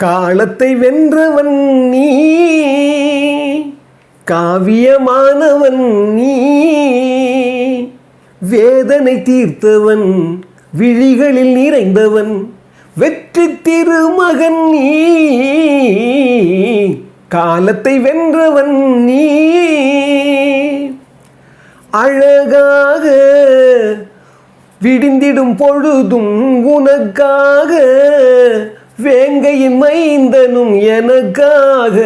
காலத்தை வென்றவன் நீ காவியமானவன் நீ வேதனை தீர்த்தவன் விழிகளில் நிறைந்தவன் வெற்றி திருமகன் நீ காலத்தை வென்றவன் நீ. அழகாக விடிந்திடும் பொழுதும் உனக்காக வேங்கையின் மைந்தனும் எனக்காக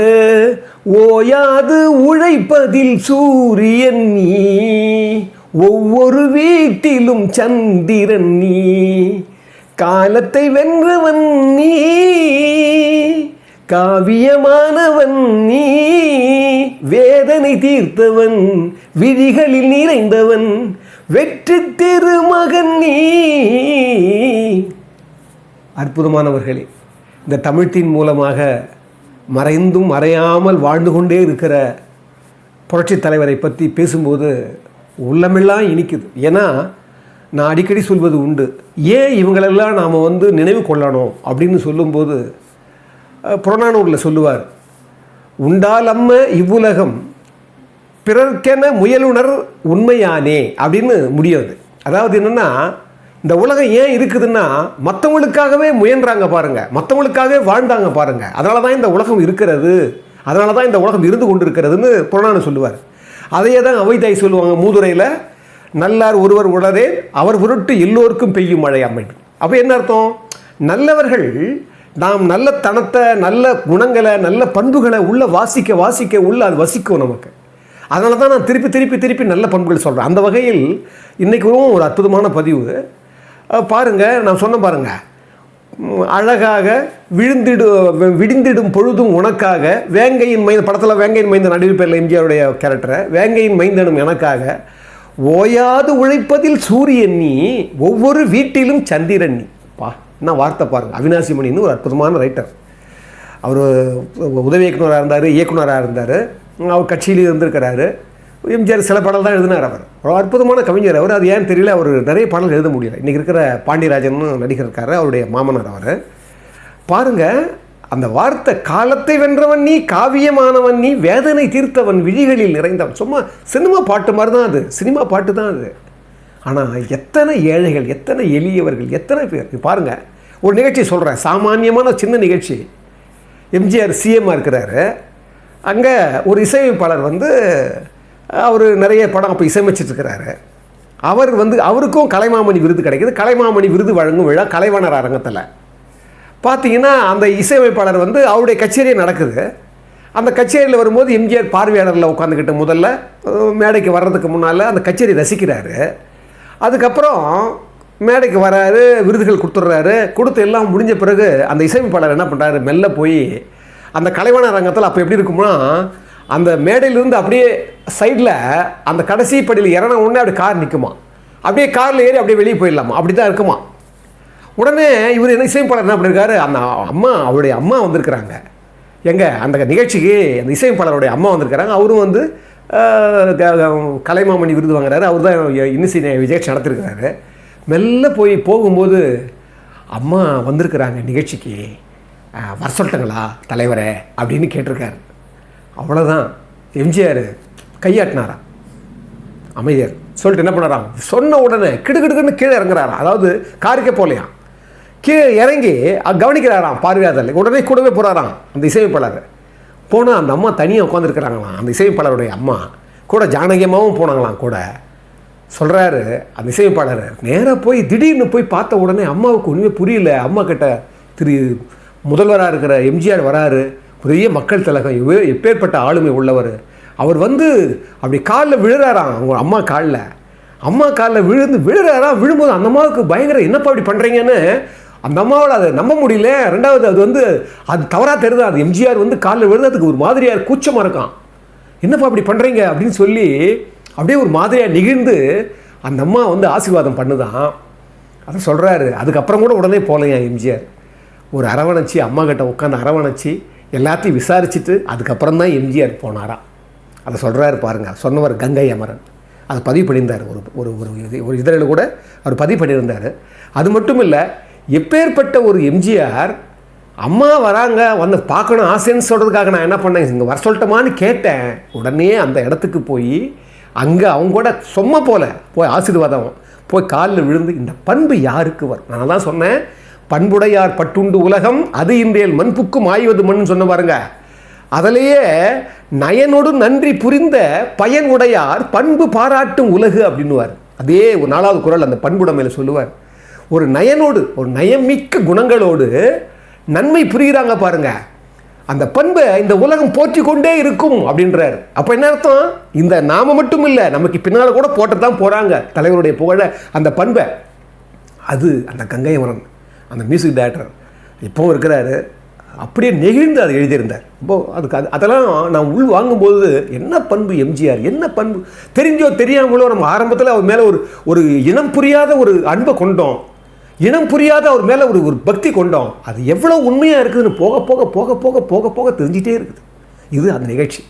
ஓயாது உழைப்பதில் சூரியன் நீ. ஒவ்வொரு வீட்டிலும் சந்திரன் நீ. காலத்தை வென்றவன் நீ. காவியமானவன் நீ. வேதனை தீர்த்தவன் விழிகளில் நிறைந்தவன் வெற்றி திருமகன் நீ. அற்புதமானவர்களே இந்த தமிழ்த்தின் மூலமாக மறைந்தும் மறையாமல் வாழ்ந்து கொண்டே இருக்கிற புரட்சித் தலைவரை பற்றி பேசும்போது உள்ளமெல்லாம் இனிக்குது. ஏன்னா நான் அடிக்கடி சொல்வது உண்டு. ஏன் இவங்களெல்லாம் நாம் வந்து நினைவு கொள்ளணும் அப்படின்னு சொல்லும்போது புறநானூரில் சொல்லுவார் உண்டாலம்ம இவ்வுலகம் பிறர்க்கென முயலுணர் உண்மையானே அப்படின்னு முடியாது அதாவது என்னென்னா இந்த உலகம் ஏன் இருக்குதுன்னா மற்றவங்களுக்காகவே முயன்றாங்க பாருங்கள் மற்றவங்களுக்காகவே வாழ்ந்தாங்க பாருங்கள் அதனால தான் இந்த உலகம் இருக்கிறது. அதனால தான் இந்த உலகம் இருந்து கொண்டு இருக்கிறதுன்னு புறநானு சொல்லுவார். அதையே தான் அவைதாய் சொல்லுவாங்க மூதுரையில் நல்லார் ஒருவர் உளரே அவர் பொருட்டு எல்லோருக்கும் பெய்யும் மழை அமைன் அப்போ என்ன அர்த்தம்? நல்லவர்கள் நாம் நல்ல தனத்தை நல்ல குணங்களை நல்ல பண்புகளை உள்ள வாசிக்க வாசிக்க உள்ள அது வசிக்கும் நமக்கு. அதனால தான் நான் திருப்பி திருப்பி திருப்பி நல்ல பண்புகள் சொல்கிறேன் அந்த வகையில் இன்றைக்கு ஒரு அற்புதமான பதிவு. பாருங்கள் பாருங்க நான் சொன்ன பாருங்க. அழகாக விழுந்திடு விடிந்திடும் பொழுதும் உனக்காக வேங்கையின் மைந்த படத்தில் வேங்கையின் மைந்த நடுவில் பேரில் எம்ஜிஆருடைய கேரக்டரை வேங்கையின் மைந்தனும் எனக்காக ஓயாது உழைப்பதில் சூரியன் நீ ஒவ்வொரு வீட்டிலும் சந்திரன் நீ. பா என்ன வார்த்தை பாருங்கள் அவினாசி மணின்னு ஒரு அற்புதமான ரைட்டர் அவர் உதவி இயக்குனராக இருந்தார் இயக்குனராக இருந்தார் அவர் கட்சியிலும் இருந்திருக்கிறாரு. எம்ஜிஆர் சில பாடல் தான் எழுதினார் அவர். ஒரு அற்புதமான கவிஞர் அவர். அது ஏன்னு தெரியல அவர் நிறைய பாடல் எழுத முடியல. இன்றைக்கி இருக்கிற பாண்டியராஜன் நடிகர் இருக்காரு அவருடைய மாமனார் அவர். பாருங்கள் அந்த வார்த்தை காலத்தை வென்றவன் நீ காவியமானவன் நீ வேதனை தீர்த்தவன் விழிகளில் நிறைந்தவன். சும்மா சினிமா பாட்டு மாதிரி தான் அது. சினிமா பாட்டு தான் அது. ஆனால் எத்தனை ஏழைகள் எத்தனை எளியவர்கள் எத்தனை பேர். பாருங்கள் ஒரு நிகழ்ச்சி சொல்கிறேன் சாமானியமான சின்ன நிகழ்ச்சி. எம்ஜிஆர் சிஎம்மாக இருக்கிறாரு. அங்கே ஒரு இசையமைப்பாளர் வந்து அவர் நிறைய படம் அப்போ இசையமைச்சிட்ருக்கிறாரு அவர் வந்து அவருக்கும் கலைமாமணி விருது கிடைக்குது. கலைமாமணி விருது வழங்கும் விழா கலைவாணர் அரங்கத்தில். பார்த்தீங்கன்னா அந்த இசையமைப்பாளர் வந்து அவருடைய கச்சேரியே நடக்குது. அந்த கச்சேரியில் வரும்போது எம்ஜிஆர் பார்வையாளரில் உட்காந்துக்கிட்டு முதல்ல மேடைக்கு வர்றதுக்கு முன்னால் அந்த கச்சேரி ரசிக்கிறாரு. அதுக்கப்புறம் மேடைக்கு வராரு விருதுகள் கொடுத்துட்றாரு. கொடுத்து எல்லாம் முடிஞ்ச பிறகு அந்த இசையமைப்பாளர் என்ன பண்ணுறாரு மெல்ல போய் அந்த கலைவாணர் அரங்கத்தில் அப்போ எப்படி இருக்கும்னா அந்த மேடையிலிருந்து அப்படியே சைடில் அந்த கடைசி படியில் இறங்கின உடனே அப்படி கார் நிற்குமா அப்படியே காரில் ஏறி அப்படியே வெளியே போயிடலாமா? அப்படி தான் இருக்குமா? உடனே இவர் என்ன இசையமைப்பாளர் என்ன பண்ணியிருக்காரு அந்த அம்மா அவருடைய அம்மா வந்திருக்கிறாங்க. எங்கே? அந்த நிகழ்ச்சிக்கு அந்த இசையமைப்பாளருடைய அம்மா வந்திருக்கிறாங்க. அவரும் வந்து கலைமாமணி விருது வாங்குறாரு. அவர் தான் இன்னிசை விஜயக்ஷ நடத்திருக்கிறாரு. மெல்ல போய் போகும்போது அம்மா வந்திருக்கிறாங்க நிகழ்ச்சிக்கு. வர சொல்லிட்டுங்களா தலைவரே? அப்படின்னு கேட்டிருக்காரு. அவ்வளோதான் எம்ஜிஆர் கையாட்டினாரா? அமைதியார் சொல்லிட்டு என்ன பண்ணுறான் சொன்ன உடனே கிடுகிடுக்குன்னு கீழே இறங்குறாரா? அதாவது காருக்கே போகலையாம் கீழே இறங்கி கவனிக்கிறாராம் பார்வையாதல். உடனே கூடவே போகிறாராம் அந்த இசையமைப்பாளர். போனால் அந்த அம்மா தனியாக உட்காந்துருக்கிறாங்களாம் அந்த இசையமைப்பாளருடைய அம்மா. கூட ஜானகியமாகவும் போனாங்களாம் கூட. சொல்கிறாரு அந்த இசையமைப்பாளர். நேராக போய் திடீர்னு போய் பார்த்த உடனே அம்மாவுக்கு ஒன்றுமே புரியல. அம்மா கிட்ட திரு முதல்வராக இருக்கிற எம்ஜிஆர் வராரு. பெரிய மக்கள் திலகம் எவ்வ- எப்பேற்பட்ட ஆளுமை உள்ளவர். அவர் வந்து அப்படி காலில் விழுறாராம் அவங்க அம்மா காலில். அம்மா காலில் விழுந்து விழுறாராம் விழும்போது அந்த அம்மாவுக்கு பயங்கர என்னப்பா அப்படி பண்ணுறீங்கன்னு அந்த அம்மாவோட அதை நம்ப முடியல. ரெண்டாவது அது வந்து அது தவறாக தெரியுது அது எம்ஜிஆர் வந்து காலில் விழுறதுக்கு ஒரு மாதிரியார் கூச்சமாக இருக்கான். என்னப்பா அப்படி பண்ணுறீங்க அப்படின்னு சொல்லி அப்படியே ஒரு மாதிரியாக நிகழ்ந்து அந்த அம்மா வந்து ஆசீர்வாதம் பண்ணுதான். அதை சொல்கிறாரு அதுக்கப்புறம் கூட உடனே போகலையா எம்ஜிஆர்? ஒரு அரவணைச்சி அம்மா கிட்ட உட்காந்து அரவணைச்சி எல்லாத்தையும் விசாரிச்சுட்டு அதுக்கப்புறம் தான் எம்ஜிஆர் போனாராம் அதை சொல்கிறாரு பாருங்க சொன்னவர் கங்கை அமரன். அதை பதிவு பண்ணியிருந்தார் ஒரு ஒரு ஒரு இது ஒரு இதழில் கூட அவர் பதிவு பண்ணியிருந்தார். அது மட்டும் இல்லை எப்பேற்பட்ட ஒரு எம்ஜிஆர் அம்மா வராங்க வந்து பார்க்கணும் ஆசைன்னு சொல்கிறதுக்காக நான் என்ன பண்ணேன் இங்கே வர சொல்லட்டுமான்னு கேட்டேன். உடனே அந்த இடத்துக்கு போய் அங்கே அவங்க கூட சும்மா போல போய் ஆசீர்வாதம் போய் காலில் விழுந்து இந்த பண்பு யாருக்கு வரும்? நான் தான் சொன்னேன் பண்புடையார் பட்டுண்டு உலகம் அது இன்றேல் மண்புக்கும் ஆய்வது மண்ணுன்னு சொன்ன பாருங்க. அதிலேயே நயனோடு நன்றி புரிந்த பயன் உடையார் பண்பு பாராட்டும் உலகு அப்படின்னுவார். அதே ஒரு நாலாவது குரல் அந்த பண்புடைமையில் சொல்லுவார். ஒரு நயனோடு ஒரு நயமிக்க குணங்களோடு நன்மை புரிகிறாங்க பாருங்க. அந்த பண்பை இந்த உலகம் போற்றி கொண்டே இருக்கும் அப்படின்றார். அப்போ என்ன அர்த்தம்? இந்த நாம மட்டும் இல்லை நமக்கு பின்னால் கூட போட்டு தான் போகிறாங்க தலைவருடைய புகழ அந்த பண்பை. அது அந்த கங்கையமரன் அந்த மியூசிக் டேரக்டர் இப்போவும் இருக்கிறாரு. அப்படியே நெகிழ்ந்து அதை எழுதியிருந்தார். இப்போ அதுக்கு அது அதெல்லாம் நான் உள் வாங்கும்போது என்ன பண்பு எம்ஜிஆர்? என்ன பண்பு? தெரிஞ்சோ தெரியாமலோ நம்ம ஆரம்பத்தில் அவர் மேலே ஒரு ஒரு இனம் புரியாத ஒரு அன்பை கொண்டோம். இனம் புரியாத அவர் மேலே ஒரு ஒரு பக்தி கொண்டோம். அது எவ்வளோ உண்மையாக இருக்குதுன்னு போக போக போக போக போக போக தெரிஞ்சிட்டே இருக்குது. இது அந்த நிகழ்ச்சி.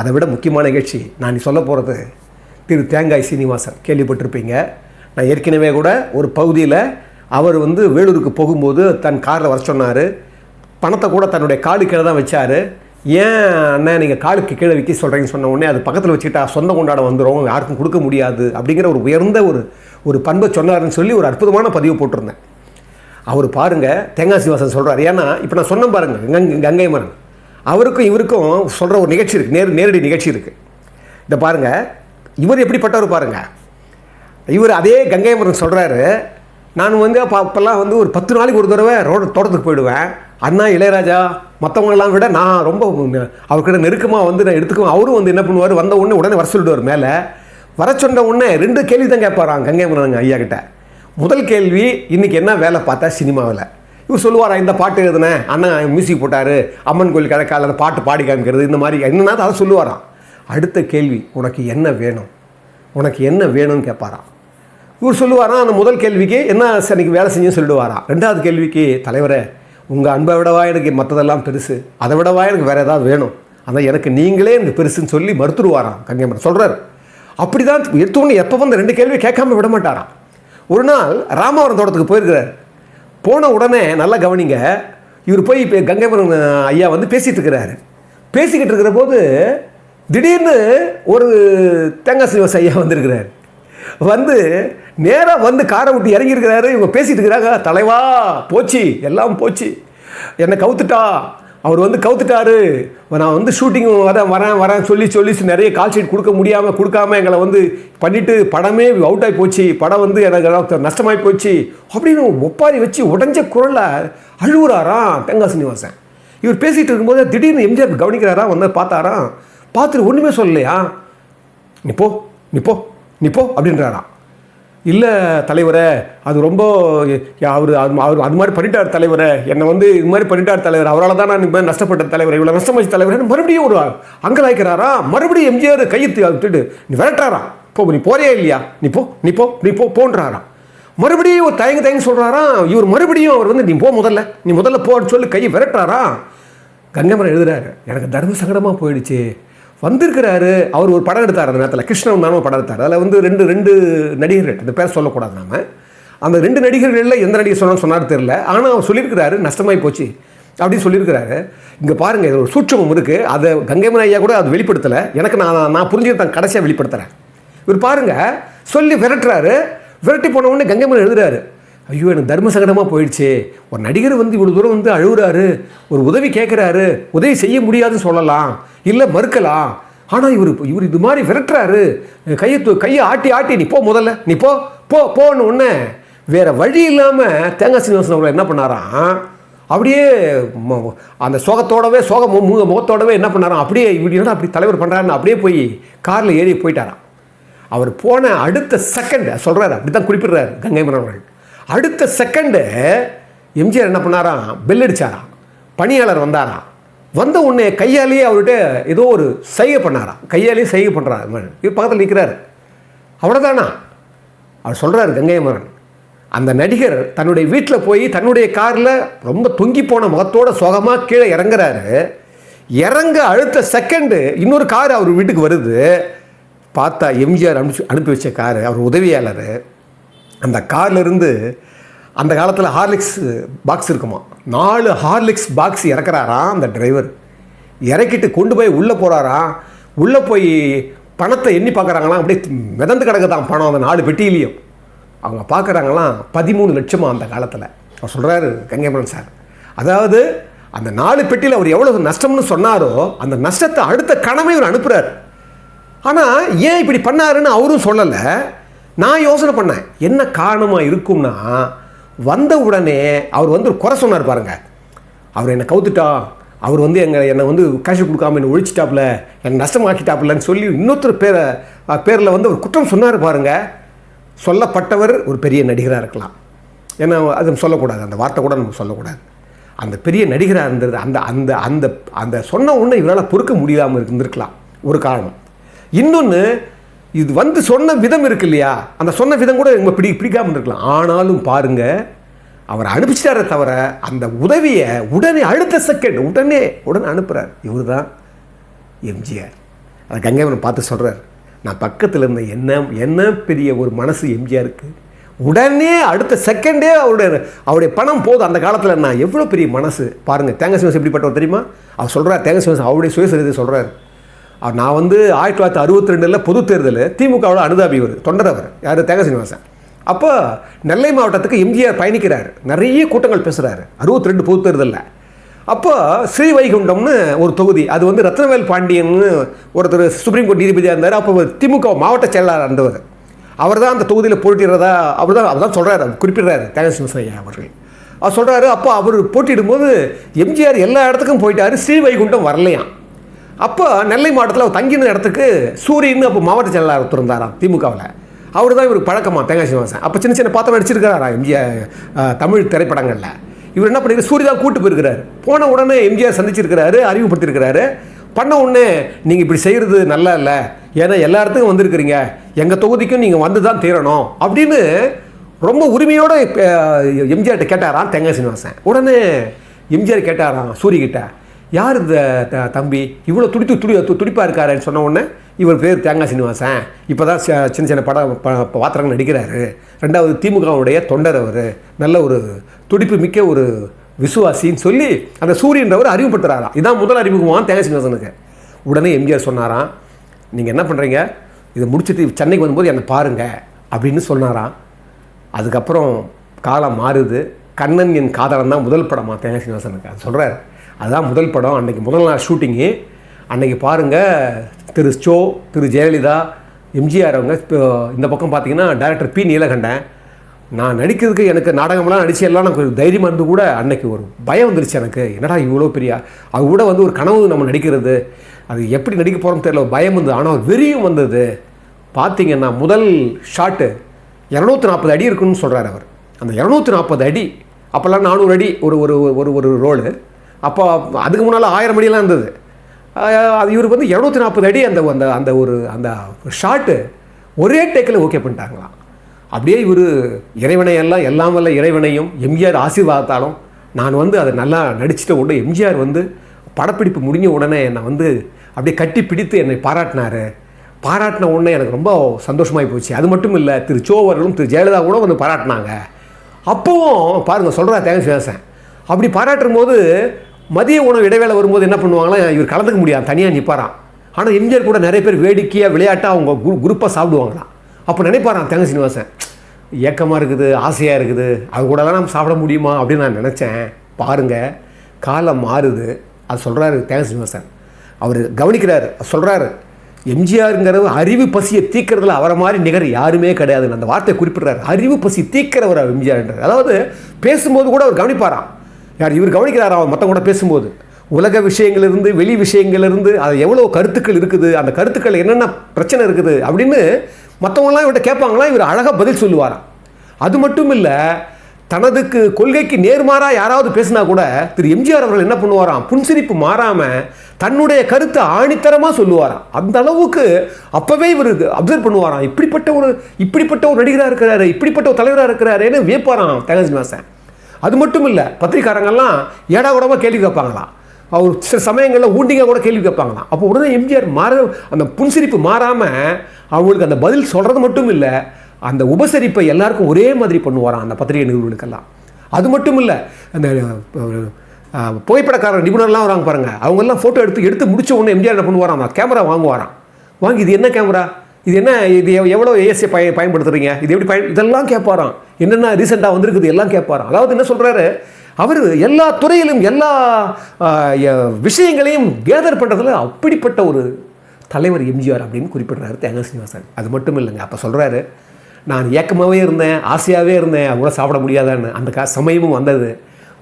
அதை விட முக்கியமான நிகழ்ச்சி நான் சொல்ல போகிறது திரு தேங்காய் சீனிவாசன். கேள்விப்பட்டிருப்பீங்க. நான் ஏற்கனவே கூட ஒரு பகுதியில் அவர் வந்து வேலூருக்கு போகும்போது தன் காரில் வர சொன்னார். பணத்தை கூட தன்னுடைய காலு கீழே தான் வச்சார். ஏன் அண்ணன் நீங்கள் காலுக்கு கீழே வைக்க சொல்கிறீங்கன்னு சொன்ன உடனே அது பக்கத்தில் வச்சுக்கிட்டா சொந்த கொண்டாட வந்துடும் யாருக்கும் கொடுக்க முடியாது. அப்படிங்கிற ஒரு உயர்ந்த ஒரு ஒரு பண்பை சொன்னார்னு சொல்லி ஒரு அற்புதமான பதிவு போட்டிருந்தேன். அவர் பாருங்கள் தேங்காய் சிவாசன் சொல்கிறார் ஏன்னா இப்போ நான் சொன்னேன் பாருங்கள் கங்கை கங்கை மரன். அவருக்கும் இவருக்கும் சொல்கிற ஒரு நிகழ்ச்சி இருக்குது நேர் நேரடி நிகழ்ச்சி இருக்குது இதை பாருங்கள் இவர் எப்படிப்பட்டவர் பாருங்கள் இவர் அதே கங்கை மரன் சொல்கிறாரு நான் வந்து அப்போ அப்போல்லாம் வந்து ஒரு பத்து நாளைக்கு ஒரு தடவை ரோடு தோட்டத்துக்கு போயிடுவேன். அண்ணா இளையராஜா மற்றவங்களெல்லாம் விட நான் ரொம்ப அவர்கிட்ட நெருக்கமாக வந்து நான் எடுத்துக்குவேன். அவரும் வந்து என்ன பண்ணுவார்? வந்த உடனே உடனே வர சொல்லிடுவார் மேலே. வர சொன்ன உடனே ரெண்டு கேள்வி தான் கேட்பாராங்க கங்கை ஐயா கிட்ட முதல் கேள்வி இன்றைக்கி என்ன வேலை பார்த்தா சினிமாவில்? இவர் சொல்லுவாரா இந்த பாட்டு எழுதுனேன். அண்ணன் மியூசிக் போட்டார். அம்மன் கோயில் கதைக்கால அந்த பாட்டு பாடி காமிக்கிறது இந்த மாதிரி என்னன்னா அதை சொல்லுவாராம். அடுத்த கேள்வி உனக்கு என்ன வேணும்? உனக்கு என்ன வேணும்னு கேட்பாரான் இவர் சொல்லுவாராம் அந்த முதல் கேள்விக்கு என்ன அன்றைக்கி வேலை செஞ்சுன்னு சொல்லிடுவாராம் ரெண்டாவது கேள்விக்கு தலைவரே உங்கள் அன்பை விடவா எனக்கு மற்றதெல்லாம் பெருசு. அதை விடவா எனக்கு வேறு ஏதாவது வேணும். அதான் எனக்கு நீங்களே எனக்கு பெருசுன்னு சொல்லி மறுத்துருவாராம் கன்னியாகுமரி. சொல்கிறார் அப்படி தான் எடுத்தோன்னு எப்போ வந்து ரெண்டு கேள்வி கேட்காம விட மாட்டாராம் ஒரு நாள் ராமாவரம் தோட்டத்துக்கு போயிருக்கிறார். போன உடனே நல்லா கவனிங்க இவர் போய் இப்போ கங்கைமரன் ஐயா வந்து பேசிகிட்டு இருக்கிறாரு. பேசிக்கிட்டு இருக்கிற போது திடீர்னு ஒரு தேங்காய் சீனிவாச ஐயா வந்திருக்கிறார். வந்து நேராக வந்து காரை விட்டு இறங்கியிருக்கிறாரு இவங்க பேசிட்டு இருக்கிறாங்க தலைவா போச்சு எல்லாம் போச்சு. என்னை கவுத்துட்டா அவர் வந்து கவுத்துட்டாரு. நான் வந்து ஷூட்டிங் வரேன் வரேன் வரேன் சொல்லி சொல்லி நிறைய கால் ஷீட் கொடுக்க முடியாமல் கொடுக்காம எங்களை வந்து பண்ணிவிட்டு படமே அவுட் ஆகி போச்சு. படம் வந்து எனக்கு நஷ்டமாகி போச்சு. அப்படின்னு ஒப்பாரி வச்சு உடஞ்ச குரலில் அழுகுறாராம் தெங்கா சீனிவாசன். இவர் பேசிகிட்டு இருக்கும்போது திடீர்னு எம்ஜிஆர் கவனிக்கிறாரா வந்து பார்த்தாராம். பார்த்துட்டு ஒன்றுமே சொல்லலையா? நீ போ நீ போ. நிப்போ போ அப்படின்றாராம் இல்லை தலைவரே அது ரொம்ப அவர் அவர் அது மாதிரி பண்ணிட்டார் தலைவரை. என்னை வந்து இது மாதிரி பண்ணிட்டார் தலைவர். அவரால் தான் நான் இப்போ நஷ்டப்பட்ட தலைவர். இவ்வளோ நஷ்டமாச்சு தலைவர். மறுபடியும் ஒரு அங்கலாய்க்கிறாரா? மறுபடியும் எம்ஜிஆர் கையெழுத்து விட்டுட்டு நீ விரட்டாரா போ நீ போறியா இல்லையா? நீ போ நீ போ நீ போ போன்றாராம் மறுபடியும் ஒரு தயங்க தயங்க சொல்கிறாராம் இவர் மறுபடியும் அவர் வந்து நீ போ முதல்ல நீ முதல்ல போன்னு சொல்லி கையை விரட்டாராம் கங்கமரம் எழுதுறாரு எனக்கு தர்ம சங்கடமாக போயிடுச்சு. வந்திருக்கிறாரு அவர் ஒரு படம் எடுத்தார் அந்த நேரத்தில். கிருஷ்ணன் நானும் படம் எடுத்தார். அதில் வந்து ரெண்டு ரெண்டு நடிகர்கள் அந்த பேர் சொல்லக்கூடாது நாம. அந்த ரெண்டு நடிகர்களில் எந்த நடிகர் சொன்னான்னு சொன்னார் தெரில ஆனால் அவர் சொல்லியிருக்கிறாரு நஷ்டமாகி போச்சு அப்படின்னு சொல்லியிருக்கிறாரு. இங்கே பாருங்கள் இது ஒரு சூட்சமும் இருக்குது அதை கங்கைமன் ஐயா கூட அது வெளிப்படுத்தலை. எனக்கு நான் நான் புரிஞ்சுக்கிட்டு கடைசியாக வெளிப்படுத்துகிறேன் இவர் பாருங்கள் சொல்லி விரட்டுறாரு. விரட்டி போன உடனே கங்கைமன் எழுதுறாரு. ஐயோ எனக்கு தர்ம சங்கடமாக போயிடுச்சு. ஒரு நடிகர் வந்து இவ்வளோ தூரம் வந்து அழுகுறாரு. ஒரு உதவி கேட்குறாரு உதவி செய்ய முடியாதுன்னு சொல்லலாம். இல்லை மறுக்கலாம். ஆனால் இவர் இவர் இது மாதிரி விரட்டுறாரு. கையை தூ கையை ஆட்டி ஆட்டி நீ போ முதல்ல. நீ போ போ போன்னு உடனே வேறு வழி இல்லாமல் தேங்காய் சீனிவாசன் அவர்கள் என்ன பண்ணாராம்? அப்படியே அந்த சோகத்தோடவே சோக மு- முகத்தோடவே என்ன பண்ணாராம்? அப்படியே இப்படின்னா அப்படி தலைவர் பண்ணுறாருன்னு அப்படியே போய் காரில் ஏறி போயிட்டாராம். அவர் போன அடுத்த செகண்ட் சொல்கிறாரு அப்படி தான் குறிப்பிடுறாரு கங்கை மன்னர்கள் அடுத்த செகண்டு எம்ஜிஆர் என்ன பண்ணாராம்? பெல் அடித்தாராம் பணியாளர் வந்தாராம். வந்த உடனே கையாலேயே அவர்கிட்ட ஏதோ ஒரு சைகை பண்ணாராம். கையாலேயே சைகை பண்ணுறாரு இவர். பக்கத்தில் நிற்கிறாரு அவ்வளோதானா அவர் சொல்கிறாரு கங்கையமரன் அந்த நடிகர் தன்னுடைய வீட்டில் போய் தன்னுடைய காரில் ரொம்ப தொங்கி போன முகத்தோட சோகமாக கீழே இறங்குறாரு. இறங்க அடுத்த செகண்டு இன்னொரு கார் அவர் வீட்டுக்கு வருது. பார்த்தா எம்ஜிஆர் அனுப்பிச்சு அனுப்பி வச்ச காரு அவர் உதவியாளர். அந்த கார்லேருந்து அந்த காலத்தில் ஹார்லிக்ஸ் பாக்ஸ் இருக்குமா? நாலு ஹார்லிக்ஸ் பாக்ஸ் இறக்குறாராம் அந்த டிரைவர் இறக்கிட்டு கொண்டு போய் உள்ளே போகிறாராம் உள்ளே போய் பணத்தை எண்ணி பார்க்குறாங்களாம் அப்படியே மிதந்து கிடக்குதான் பணம் அந்த நாலு பெட்டியிலையும். அவங்க பார்க்குறாங்களாம் பதிமூணு லட்சமாக அந்த காலத்தில். அவர் சொல்கிறாரு கங்கைமரன் சார். அதாவது அந்த நாலு பெட்டியில் அவர் எவ்வளோ நஷ்டம்னு சொன்னாரோ அந்த நஷ்டத்தை அடுத்த கணமே இவர் அனுப்புகிறார் ஆனால் ஏன் இப்படி பண்ணாருன்னு அவரும் சொல்லலை. நான் யோசனை பண்ணேன். என்ன காரணமாக இருக்கும்னா வந்த உடனே அவர் வந்து ஒரு குறை சொன்னார் பாருங்க. அவர் என்னை கவுத்துட்டா அவர் வந்து எங்கள் என்னை வந்து காசு கொடுக்காம என்னை ஒழிச்சிட்டாப்புல என்னை நஷ்டமாக்கிட்டாப்புலன்னு சொல்லி இன்னொருத்தர் பேரை பேரில் வந்து ஒரு குற்றம் சொன்னார் பாருங்க. சொல்லப்பட்டவர் ஒரு பெரிய நடிகராக இருக்கலாம். ஏன்னா அது சொல்லக்கூடாது. அந்த வார்த்தை கூட நம்ம சொல்லக்கூடாது. அந்த பெரிய நடிகராக இருந்தது அந்த அந்த அந்த அந்த சொன்ன உடனே இவரால் பொறுக்க முடியாமல் இருந்திருக்கலாம். ஒரு காரணம். இன்னொன்று இது வந்து சொன்ன விதம் இருக்கு இல்லையா அந்த சொன்ன விதம் கூட இவங்க பிடி பிடிக்காமல் இருக்கலாம் ஆனாலும் பாருங்க அவர் அனுப்பிச்சிட்டாரே தவிர அந்த உதவியை உடனே அடுத்த செகண்ட் உடனே உடனே அனுப்புகிறார் இவர் தான் எம்ஜிஆர். அதை கங்கைவன் பார்த்து சொல்கிறார் நான் பக்கத்தில் இருந்த என்ன என்ன பெரிய ஒரு மனசு எம்ஜிஆருக்கு? உடனே அடுத்த செகண்டே அவருடைய அவருடைய பணம் போதும். அந்த காலத்தில் நான் எவ்வளோ பெரிய மனசு? பாருங்கள் தேங்காய் சிவசம் எப்படிப்பட்டவர் தெரியுமா? அவர் சொல்கிறார் தேங்காய் சிவசம் அவருடைய சுயசரிதை சொல்கிறார் நான் வந்து ஆயிரத்தி தொள்ளாயிரத்தி அறுபத்தி ரெண்டில் பொது தேர்தல் திமுகவோட அனுதாபி அவர் தொண்டர் அவர் யார்? தேங்காய் சீனிவாசன். அப்போ நெல்லை மாவட்டத்துக்கு எம்ஜிஆர் பயணிக்கிறார். நிறைய கூட்டங்கள் பேசுகிறாரு அறுபத்தி ரெண்டு பொது தேர்தலில். அப்போ ஸ்ரீவைகுண்டம்னு ஒரு தொகுதி அது வந்து ரத்னவேல் பாண்டியன்னு ஒருத்தர் சுப்ரீம் கோர்ட் நீதிபதியாக இருந்தார். அப்போ திமுக மாவட்ட செயலாளர் இருந்தவர். அவர் தான் அந்த தொகுதியில் போட்டிடுறதா அவர் தான் அவர் தான் சொல்கிறார் குறிப்பிடுறாரு தேங்காய் அவர்கள். அவர் சொல்கிறாரு அப்போ அவர் போட்டியிடும்போது எம்ஜிஆர் எல்லா இடத்துக்கும் போயிட்டார் ஸ்ரீவைகுண்டம் வரலையாம். அப்போ நெல்லை மாவட்டத்தில் அவர் தங்கின இடத்துக்கு சூரியன் அப்போ மாவட்ட செயலாளர் ஒருத்தர் இருந்தாராம் திமுகவில். அவர் தான் இவருக்கு பழக்கமா தேங்காய் சீனிவாசன் அப்போ சின்ன சின்ன பாத்திரம் அடிச்சிருக்காரா எம்ஜிஆர் தமிழ் திரைப்படங்களில். இவர் என்ன பண்ணியிருக்காரு சூரிய தான் கூட்டு போயிருக்கிறாரு. போன உடனே எம்ஜிஆர் சந்திச்சிருக்கிறாரு அறிவுப்படுத்தியிருக்கிறாரு பண்ண உடனே நீங்கள் இப்படி செய்கிறது நல்லா இல்லை. ஏன்னா எல்லா இடத்துக்கும் வந்திருக்கிறீங்க. எங்கள் தொகுதிக்கும் நீங்கள் வந்து தான் தீரணும் அப்படின்னு ரொம்ப உரிமையோடு எம்ஜிஆர்கிட்ட கேட்டாராம் தேங்காய் சீனிவாசன் உடனே எம்ஜிஆர் கேட்டாராம் சூரியகிட்ட யார் இந்த த- தம்பி? இவ்வளோ துடித்து துடி து- இருக்காருன்னு சொன்ன உடனே இவர் பேர் தேங்காய் சீனிவாசன். இப்போ தான் சின்ன சின்ன படம் ப- பாத்திரங்கள் நடிக்கிறாரு. ரெண்டாவது திமுகவுடைய தொண்டர் அவர். நல்ல ஒரு துடிப்பு மிக்க ஒரு விசுவாசின்னு சொல்லி அந்த சூரியன்றவர் அறிமுகப்படுத்துறாராம் இதான் முதல் அறிமுகமாக தேங்காய் சீனிவாசனுக்கு. உடனே எம்ஜிஆர் சொன்னாராம் நீங்கள் என்ன பண்ணுறீங்க இதை முடிச்சுட்டு சென்னைக்கு வரும்போது என்னை பாருங்க அப்படின்னு சொன்னாராம். அதுக்கப்புறம் காலம் மாறுது. கண்ணன் என் காதலன் தான் முதல் படமா தேங்காய் சீனிவாசனுக்கு. அது சொல்கிறார் அதுதான் முதல் படம். அன்றைக்கி முதல் நாள் ஷூட்டிங்கு. அன்னைக்கு பாருங்கள் திரு ஸ்டோ திரு ஜெயலலிதா எம்ஜிஆர் அவங்க இப்போ இந்த பக்கம் பார்த்தீங்கன்னா டைரக்டர் பி நீலகண்டன். நான் நடிக்கிறதுக்கு எனக்கு நாடகம்லாம் நடிச்சு எல்லாம் எனக்கு ஒரு தைரியமாக இருந்து கூட அன்னைக்கு ஒரு பயம் வந்துருச்சு எனக்கு. என்னடா இவ்வளோ பெரிய அது கூட வந்து ஒரு கனவு நம்ம நடிக்கிறது. அது எப்படி நடிக்க போகிறோம்னு தெரியல ஒரு பயம் வந்தது ஆனால் வெறியும் வந்தது. பார்த்தீங்கன்னா முதல் ஷாட்டு இரநூத்தி நாற்பது அடி இருக்குன்னு சொல்கிறார் அவர். அந்த இரநூத்தி நாற்பது அடி அப்போல்லாம் நானூறு அடி ஒரு ஒரு ஒரு ஒரு ரோலு. அப்போ அதுக்கு முன்னால் ஆயிரம் அடியெல்லாம் இருந்தது. அது இவருக்கு வந்து இரநூத்தி நாற்பது அடி அந்த அந்த அந்த ஒரு அந்த ஷாட்டு ஒரே டேக்கில் ஓகே பண்ணிட்டாங்களாம். அப்படியே இவர் இறைவனையெல்லாம் எல்லாம் எல்லாம் வல்ல இறைவனையும் எம்ஜிஆர் ஆசீர்வாதத்தாலும் நான் வந்து அதை நல்லா நடிச்சிட்ட உடனே எம்ஜிஆர் வந்து படப்பிடிப்பு முடிஞ்ச உடனே என்னை வந்து அப்படியே கட்டி பிடித்து என்னை பாராட்டினாரு. பாராட்டின உடனே எனக்கு ரொம்ப சந்தோஷமாகி போச்சு. அது மட்டும் இல்லை திரு சோ அவர்களும் திரு ஜெயலலிதா கூட வந்து பாராட்டினாங்க. அப்போவும் பாருங்கள் சொல்கிறா தேங்காய் பேசேன் அப்படி பாராட்டும் போது மதிய உணவு இடைவேளை வரும்போது என்ன பண்ணுவாங்களாம் இவர் கலந்துக்க முடியாது தனியாக நிற்பாராம் ஆனால் எம்ஜிஆர் கூட நிறைய பேர் வேடிக்கையாக விளையாட்டாக அவங்க குரு குரூப்பாக சாப்பிடுவாங்களாம். அப்போ நினைப்பாராம் தேங்காய் சீனிவாசன் ஏக்கமாக இருக்குது ஆசையாக இருக்குது அது கூடலாம் நம்ம சாப்பிட முடியுமா அப்படின்னு நான் நினச்சேன். பாருங்கள் காலம் மாறுது. அது சொல்கிறாரு தேங்க சீனிவாசன். அவர் கவனிக்கிறாரு சொல்கிறாரு எம்ஜிஆருங்கிறவர் அறிவு பசியை தீக்கிறதுல அவரை மாதிரி நிகர் யாருமே கிடையாதுன்னு அந்த வார்த்தையை குறிப்பிடுறாரு. அறிவு பசி தீக்கிறவர் அவர் எம்ஜிஆர்ன்றார். அதாவது பேசும்போது கூட அவர் கவனிப்பாராம். யார் இவர் கவனிக்கிறாரா? அவர் மற்றவங்க கூட பேசும்போது. உலக விஷயங்களிலிருந்து வெளி விஷயங்களிலிருந்து அது எவ்வளோ கருத்துக்கள் இருக்குது அந்த கருத்துக்கள் என்னென்ன பிரச்சனை இருக்குது அப்படின்னு மற்றவங்களாம் இவர்கிட்ட கேட்பாங்களாம் இவர் அழகாக பதில் சொல்லுவாராம் அது மட்டும் இல்லை தனதுக்கு கொள்கைக்கு நேர்மாறாக யாராவது பேசினா கூட திரு எம்ஜிஆர் அவர்கள் என்ன பண்ணுவாராம்? புன்சிரிப்பு மாறாமல் தன்னுடைய கருத்தை ஆணித்தரமாக சொல்லுவாராம் அந்த அளவுக்கு அப்போவே இவர் அப்சர்வ் பண்ணுவாராம். இப்படிப்பட்ட ஒரு இப்படிப்பட்ட ஒரு நடிகராக இருக்கிறாரு இப்படிப்பட்ட ஒரு தலைவராக இருக்கிறாருன்னு வியப்பாராம் தகஜ் மாசன் அது மட்டும் இல்லை பத்திரிக்காரங்கள்லாம் ஏடா கூடமா கேள்வி கேட்பாங்களாம் அவர் சில சமயங்களில் ஊண்டிங்க கூட கேள்வி கேட்பாங்களாம். அப்போ உடனே எம்ஜிஆர் மாற அந்த புன்சிரிப்பு மாறாமல் அவங்களுக்கு அந்த பதில் சொல்கிறது மட்டும் இல்லை அந்த உபசரிப்பை எல்லாருக்கும் ஒரே மாதிரி பண்ணுவாராம் அந்த பத்திரிகை நிறுவனங்களுக்கெல்லாம் அது மட்டும் இல்லை அந்த புகைப்படக்காரர் நிபுணர்லாம் வராங்க பாருங்கள் அவங்கெல்லாம் ஃபோட்டோ எடுத்து எடுத்து முடிச்ச உடனே எம்ஜிஆர் என்ன பண்ணுவாராம்? கேமரா வாங்குவாராம். வாங்கி இது என்ன கேமரா இது என்ன இது எவ்வளோ ஏஎஸ்ஏ பய பயன்படுத்துறீங்க? இது எப்படி பயன் இதெல்லாம் கேட்பாராம். என்னென்ன ரீசெண்டாக வந்திருக்குது எல்லாம் கேட்பாராம். அதாவது என்ன சொல்கிறாரு அவர் எல்லா துறையிலும் எல்லா விஷயங்களையும் கேதர் பண்ணுறதுல அப்படிப்பட்ட ஒரு தலைவர் எம்ஜிஆர் அப்படின்னு குறிப்பிடுறாரு தேங்காய் சீனிவாசன். அது மட்டும் இல்லைங்க. அப்போ சொல்கிறாரு நான் ஏக்கமாகவே இருந்தேன் ஆசையாகவே இருந்தேன் அவங்க கூட சாப்பிட முடியாதான்னு. அந்த கா சமயமும் வந்தது.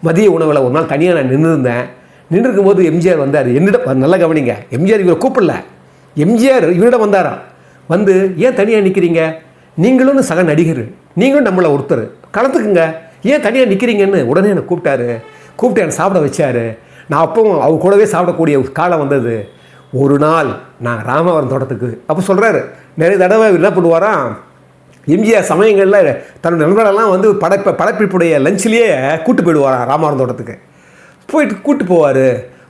மதிய உணவில் ஒரு நாள் தனியாக நான் நின்று இருந்தேன் நின்று இருக்கும்போது எம்ஜிஆர் வந்தார். என்னிடம் நல்லா கவனிங்க. எம்ஜிஆர் இவரை கூப்பிடல. எம்ஜிஆர் இவரிடம் வந்தாரா வந்து ஏன் தனியாக நிற்கிறீங்க நீங்களும் சக நடிகர். நீங்களும் நம்மளை ஒருத்தர். கலந்துக்குங்க. ஏன் தனியாக நிற்கிறீங்கன்னு உடனே என்னை கூப்பிட்டாரு. கூப்பிட்டு என்னை சாப்பிட வச்சாரு. நான் அப்பவும் அவங்க கூடவே சாப்பிடக்கூடிய காலம் வந்தது. ஒரு நாள் நான் ராமவரம் தோட்டத்துக்கு. அப்போ சொல்கிறாரு நிறைய தடவை என்ன பண்ணுவாராம் எம்ஜிஆர் சமயங்களில் தன்னோட நண்பர்களெல்லாம் வந்து படைப்ப படப்பிடிப்புடைய லஞ்சிலேயே கூட்டு போயிடுவாராம் ராமவரம் தோட்டத்துக்கு? போயிட்டு கூட்டு போவார்.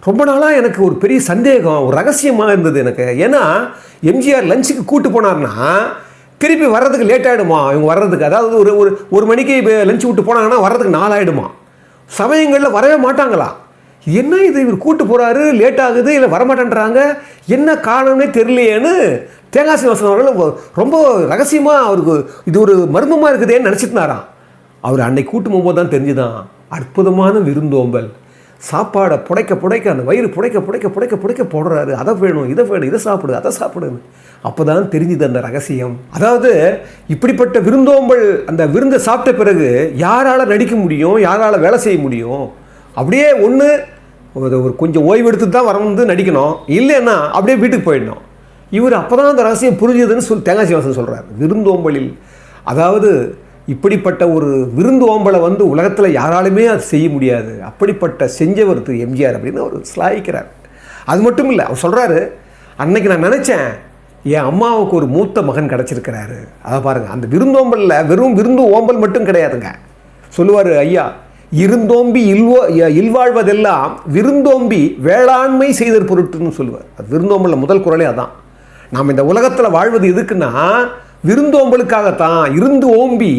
ரொம்ப நாளாக எனக்கு ஒரு பெரிய சந்தேகம் ஒரு ரகசியமாக இருந்தது எனக்கு. ஏன்னா எம்ஜிஆர் லஞ்சுக்கு கூட்டு போனார்னா திருப்பி வர்றதுக்கு லேட் ஆகிடுமா இவங்க வர்றதுக்கு. அதாவது ஒரு ஒரு ஒரு மணிக்கு லஞ்ச் விட்டு போனாங்கன்னா வர்றதுக்கு நாலாயிடுமா சமயங்களில் வரவே மாட்டாங்களா? என்ன இது? இவர் கூட்டு போகிறாரு லேட் ஆகுது இல்லை வரமாட்டேன்றாங்க? என்ன காரணம்னே தெரியலையேன்னு தேங்காய் சீனிவாசன் அவர்கள் ரொம்ப ரகசியமாக அவருக்கு இது ஒரு மர்மமாக இருக்குதேன்னு நினச்சிட்டுனாராம் அவர் அன்னைக்கு கூட்டு போகும்போது தான் தெரிஞ்சுதான். அற்புதமான விருந்தோம்பல். சாப்பாடை புடைக்க புடைக்க அந்த வயிறு புடைக்க புடைக்க புடைக்க புடைக்க போடுறாரு. அதை வேணும் இதை வேணும் இதை சாப்பிடு அதை சாப்பிடுன்னு. அப்போ தான் தெரிஞ்சுது அந்த ரகசியம். அதாவது இப்படிப்பட்ட விருந்தோம்பல் அந்த விருந்தை சாப்பிட்ட பிறகு யாரால் நடிக்க முடியும் யாரால் வேலை செய்ய முடியும்? அப்படியே ஒன்று ஒரு ஒரு கொஞ்சம் ஓய்வு எடுத்து தான் வர வந்து நடிக்கணும். இல்லைன்னா அப்படியே வீட்டுக்கு போயிடணும். இவர் அப்போ தான் அந்த ரகசியம் புரிஞ்சுதுன்னு சொல் தேங்காய் சிவாசன் சொல்கிறார் விருந்தோம்பலில். அதாவது இப்படிப்பட்ட ஒரு விருந்து ஓம்பலை வந்து உலகத்தில் யாராலுமே அது செய்ய முடியாது. அப்படிப்பட்ட செஞ்சவர் திரு எம்ஜிஆர் அப்படின்னு அவர் ஸ்லாகிக்கிறார் அது மட்டும் இல்லை அவர் சொல்கிறாரு அன்னைக்கு நான் நினச்சேன் என் அம்மாவுக்கு ஒரு மூத்த மகன் கிடச்சிருக்கிறாரு. அதை பாருங்கள் அந்த விருந்தோம்பலில் வெறும் விருந்து ஓம்பல் மட்டும் கிடையாதுங்க. சொல்லுவார் ஐயா இருந்தோம்பி இல்வோ இல்வாழ்வதெல்லாம் விருந்தோம்பி வேளாண்மை செய்தற் பொருட்டுன்னு சொல்லுவார். அது விருந்தோம்பலில் முதல் குரலே அதான். நாம் இந்த உலகத்தில் வாழ்வது எதுக்குன்னா விருந்தோம்பலுக்காகத்தான் இருந்து ஓம்பி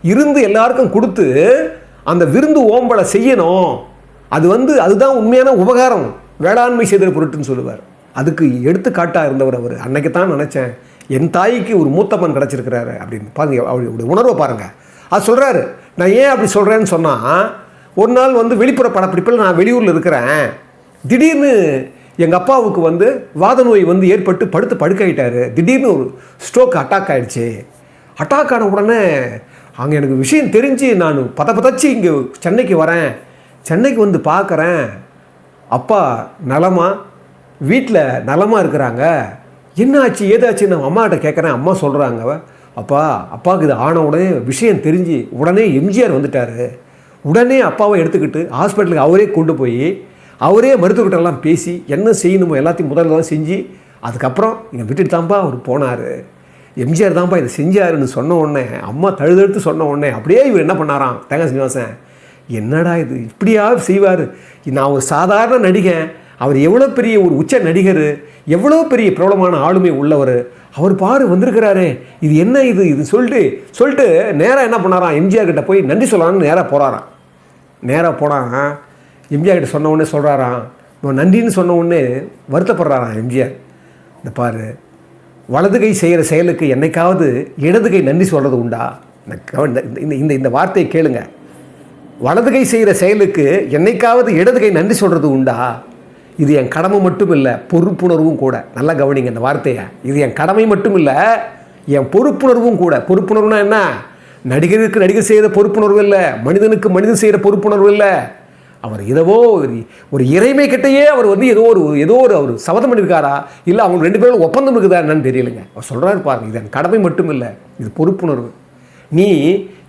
இருந்து எல்லாருக்கும் கொடுத்து அந்த விருந்து ஓம்பலை செய்யணும். அது வந்து அதுதான் உண்மையான உபகாரம். வேளாண்மை செய்த பொருட்டுன்னு சொல்லுவார். அதுக்கு எடுத்துக்காட்டாக இருந்தவர் அவர். அன்னைக்கு தான் நினச்சேன் என் தாய்க்கு ஒரு மூத்தப்பன் கிடச்சிருக்கிறாரு அப்படின்னு. பாருங்க அவருடைய உணர்வை பாருங்கள் அது சொல்கிறாரு நான் ஏன் அப்படி சொல்கிறேன்னு சொன்னால் ஒரு நாள் வந்து வெளிப்புற படப்பிடிப்பில் நான் வெளியூரில் இருக்கிறேன். திடீர்னு எங்கள் அப்பாவுக்கு வந்து வாத நோய் வந்து ஏற்பட்டு படுத்து படுக்காயிட்டார். திடீர்னு ஒரு ஸ்ட்ரோக் அட்டாக் ஆகிடுச்சி அட்டாக் ஆன உடனே அங்கே எனக்கு விஷயம் தெரிஞ்சு நான் பத பதச்சு இங்கே சென்னைக்கு வரேன். சென்னைக்கு வந்து பார்க்குறேன் அப்பா நலமா? வீட்டில் நலமாக இருக்கிறாங்க. என்ன ஆச்சு ஏதாச்சு நான் அம்மாட்ட கேட்குறேன் அம்மா சொல்கிறாங்க அப்பா அப்பாவுக்கு இது ஆன உடனே விஷயம் தெரிஞ்சு உடனே எம்ஜிஆர் வந்துட்டாரு. உடனே அப்பாவை எடுத்துக்கிட்டு ஹாஸ்பிட்டலுக்கு அவரே கொண்டு போய் அவரே மருத்துவர்கிட்டலாம் பேசி என்ன செய்யணுமோ எல்லாத்தையும் முதல்ல தான் செஞ்சு அதுக்கப்புறம் இங்கே விட்டுட்டு தான்ப்பா அவர் போனார். எம்ஜிஆர் தான்ப்பா இதை செஞ்சாருன்னு சொன்ன உடனே அம்மா தழுதழுத்து சொன்ன உடனே அப்படியே இவர் என்ன பண்ணாராம் தேங்காய் சீனிவாசன்? என்னடா இது இப்படியா செய்வார்? நான் ஒரு சாதாரண நடிகன் அவர் எவ்வளோ பெரிய ஒரு உச்ச நடிகர் எவ்வளோ பெரிய பிரபலமான ஆளுமை உள்ளவர் அவர் பாரு வந்திருக்கிறாரே இது என்ன இது இது சொல்லிட்டு சொல்லிட்டு நேராக என்ன பண்ணாராம் எம்ஜிஆர் கிட்ட போய் நன்றி சொல்லலாம்னு நேராக போகிறாராம் நேராக போனான் எம்ஜிஆர் கிட்ட சொன்ன உடனே சொல்கிறாராம் இவன் நன்றின்னு சொன்ன உடனே வருத்தப்படுறாராம் எம்ஜிஆர். இந்த பாரு வலது கை செய்கிற செயலுக்கு என்னைக்காவது இடது கை நன்றி சொல்கிறது உண்டா? இந்த இந்த- இந்த இந்த இந்த வார்த்தையை கேளுங்க. வலது கை செய்கிற செயலுக்கு என்னைக்காவது இடது கை நன்றி சொல்கிறது உண்டா? இது என் கடமை மட்டும் இல்லை பொறுப்புணர்வும் கூட. நல்லா கவனிங்க இந்த வார்த்தையை. இது என் கடமை மட்டும் இல்லை என் பொறுப்புணர்வும் கூட. பொறுப்புணர்வுனா என்ன? நடிகருக்கு நடிகர் செய்கிற பொறுப்புணர்வு இல்லை மனிதனுக்கு மனிதன் செய்கிற பொறுப்புணர்வு இல்லை. அவர் ஏதோ ஒரு ஒரு இறைமை கிட்டேயே அவர் வந்து ஏதோ ஒரு ஏதோ ஒரு அவர் சபதம் பண்ணியிருக்காரா இல்லை அவங்க ரெண்டு பேரும் ஒப்பந்தம் இருக்குதா என்னன்னு தெரியலைங்க. அவர் சொல்கிறாரு பாருங்க இது என் கடமை மட்டும் இல்லை இது பொறுப்புணர்வு. நீ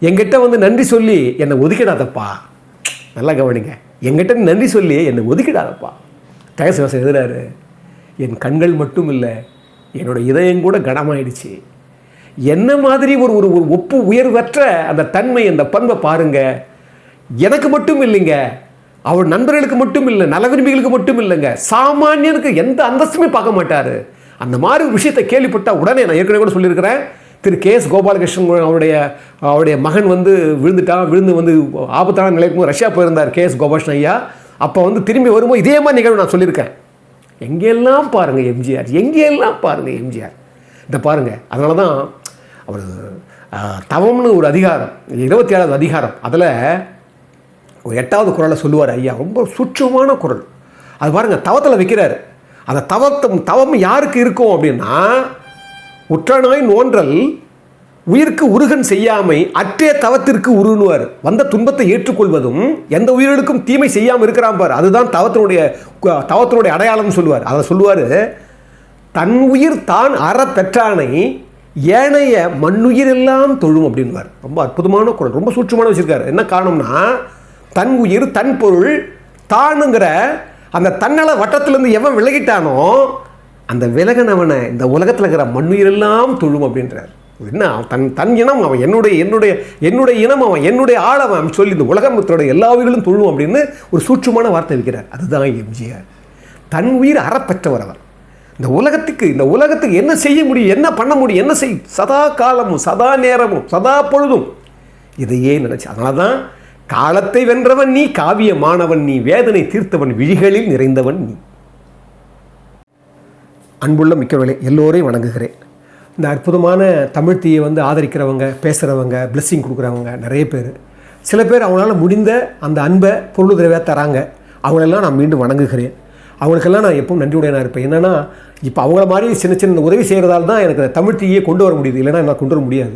எங்கிட்ட வந்து நன்றி சொல்லி என்னை ஒதுக்கிடாதப்பா. நல்லா கவனிங்க எங்கிட்ட நன்றி சொல்லி என்னை ஒதுக்கிடாதப்பா. தயசிவாசம் எழுதுறாரு என் கண்கள் மட்டும் இல்லை என்னோட இதயம் கூட கனமாயிடுச்சு. என்ன மாதிரி ஒரு ஒரு ஒரு ஒப்பு உயர்வற்ற அந்த தன்மை அந்த பண்பை பாருங்க. எனக்கு மட்டும் இல்லைங்க அவர் நண்பர்களுக்கு மட்டும் இல்லை நல விரும்பிகளுக்கு மட்டும் இல்லைங்க. சாமானியனுக்கு எந்த அந்தஸ்துமே பார்க்க மாட்டார். அந்த மாதிரி ஒரு விஷயத்தை கேள்விப்பட்டால் உடனே நான் ஏற்கனவே கூட சொல்லியிருக்கிறேன். திரு கே எஸ் கோபாலகிருஷ்ணன் அவருடைய அவருடைய மகன் வந்து விழுந்துட்டான் விழுந்து வந்து ஆபத்தான நிலைக்கும் போது ரஷ்யா போயிருந்தார் கே எஸ் கோபாலகிருஷ்ணன் ஐயா. அப்போ வந்து திரும்பி வரும்போது இதே மாதிரி நிகழ்வு நான் சொல்லியிருக்கேன். எங்கெல்லாம் பாருங்கள் எம்ஜிஆர் எங்கெல்லாம் பாருங்கள் எம்ஜிஆர். இந்த பாருங்கள் அதனால தான் அவர் தவம்னு ஒரு அதிகாரம் இருபத்தி ஏழாவது அதிகாரம் அதில் ஒரு எட்டாவது குரலை சொல்லுவார் ஐயா ரொம்ப சுற்றமான குரல். அது பாருங்கள் தவத்தில் வைக்கிறார். அந்த தவத்தம் தவம் யாருக்கு இருக்கும் அப்படின்னா உற்றனாய் நோன்றல் உயிருக்கு உருகன் செய்யாமை அற்றே தவத்திற்கு உருணுவார் வந்த துன்பத்தை ஏற்றுக்கொள்வதும் எந்த உயிர்களுக்கும் தீமை செய்யாமல் இருக்கிறான் பார். அதுதான் தவத்தினுடைய தவத்தினுடைய அடையாளம்னு சொல்லுவார். அதை சொல்லுவார் தன் உயிர் தான் அற பெற்றானை ஏனைய மண்ணுயிரெல்லாம் தொழும் அப்படின்வார் ரொம்ப அற்புதமான குரல் ரொம்ப சூட்சமான வச்சுருக்காரு. என்ன காரணம்னா தன் உயிர் தன் பொருள் தானுங்கிற அந்த தன்னல வட்டத்திலேருந்து எவன் விலகிட்டானோ அந்த விலகனவனை இந்த உலகத்தில் இருக்கிற மண்ணுயிரெல்லாம் தொழும் அப்படின்றார். என்ன? அவன் தன் தன் இனம் அவன் என்னுடைய என்னுடைய என்னுடைய இனம் அவன் என்னுடைய ஆழவன் சொல்லி இந்த உலகத்தோட எல்லா உயிர்களும் தொழும் அப்படின்னு ஒரு சூட்சமான வார்த்தை வைக்கிறார். அதுதான் எம்ஜிஆர். தன் உயிர் அறப்பற்றவர் அவர். இந்த உலகத்துக்கு இந்த உலகத்துக்கு என்ன செய்ய முடியும் என்ன பண்ண முடியும் என்ன செய் சதா காலமும் சதா நேரமும் சதா பொழுதும் இதையே நினச்சி அதனால தான் காலத்தை வென்றவன் நீ காவிய மாணவன் நீ வேதனை தீர்த்தவன் விழிகளில் நிறைந்தவன் நீ. அன்புள்ள மிக்கவர்களே எல்லோரையும் வணங்குகிறேன். இந்த அற்புதமான தமிழ் தீயை வந்து ஆதரிக்கிறவங்க பேசுகிறவங்க பிளெஸ்ஸிங் கொடுக்குறவங்க நிறைய பேர். சில பேர் அவங்களால முடிந்த அந்த அன்பை பொருளுதவியாக தராங்க. அவங்களெல்லாம் நான் மீண்டும் வணங்குகிறேன். அவங்களுக்கெல்லாம் நான் எப்பவும் நன்றியுடையனாக இருப்பேன். என்னென்னா இப்போ அவங்கள மாதிரி சின்ன சின்ன உதவி செய்கிறதால தான் எனக்கு தமிழ் தீயை கொண்டு வர முடியுது. இல்லைன்னா என்னால் கொண்டு வர முடியாது.